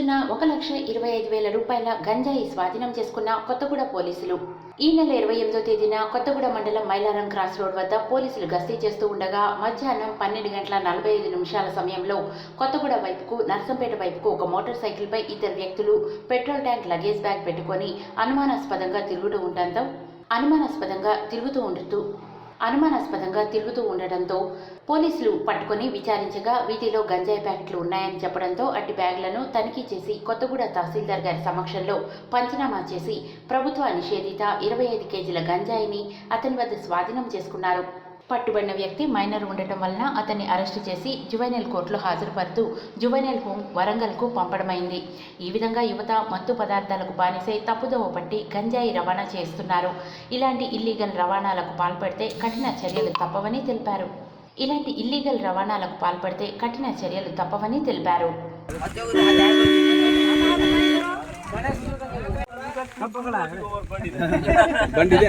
అక్రమంగా ఒక లక్ష ఇరవై ఐదు వేల రూపాయల గంజాయి స్వాధీనం చేసుకున్న కొత్తగూడ పోలీసులు. ఈ నెల ఇరవై ఎనిమిదో తేదీన కొత్తగూడ మండలం మైలారం క్రాస్ రోడ్ వద్ద పోలీసులు గస్తీ చేస్తూ ఉండగా మధ్యాహ్నం పన్నెండు గంటల నలభై ఐదు నిమిషాల సమయంలో కొత్తగూడ వైపుకు నర్సంపేట వైపుకు ఒక మోటార్ సైకిల్పై ఇద్దరు వ్యక్తులు పెట్రోల్ ట్యాంక్ లగేజ్ బ్యాగ్ పెట్టుకొని అనుమానాస్పదంగా తిరుగుతూ ఉండటంతో అనుమానాస్పదంగా తిరుగుతూ ఉండుతూ అనుమానాస్పదంగా తిరుగుతూ ఉండడంతో పోలీసులు పట్టుకొని విచారించగా వీటిలో గంజాయి ప్యాకెట్లు ఉన్నాయని చెప్పడంతో అట్టి బ్యాగులను తనిఖీ చేసి కొత్తగూడ తహసీల్దార్ గారి సమక్షంలో పంచనామా చేసి ప్రభుత్వ నిషేధిత ఇరవై ఐదు కేజీల గంజాయిని అతని వద్ద స్వాధీనం చేసుకున్నారు. పట్టుబడిన వ్యక్తి మైనర్ ఉండటం వలన అతన్ని అరెస్టు చేసి జువైనల్ కోర్టులో హాజరుపరుతూ జువైనల్ హోమ్ వరంగల్కు పంపడమైంది. ఈ విధంగా యువత మత్తు పదార్థాలకు బానిసై తప్పుదోవ పట్టి గంజాయి రవాణా చేస్తున్నారు. ఇలాంటి ఇల్లీగల్ రవాణాలకు పాల్పడితే కఠిన చర్యలు తప్పవని తెలిపారు. ఇలాంటి ఇల్లీగల్ రవాణాలకు పాల్పడితే కఠిన చర్యలు తప్పవని తెలిపారు. ಬಂಡಿದೆ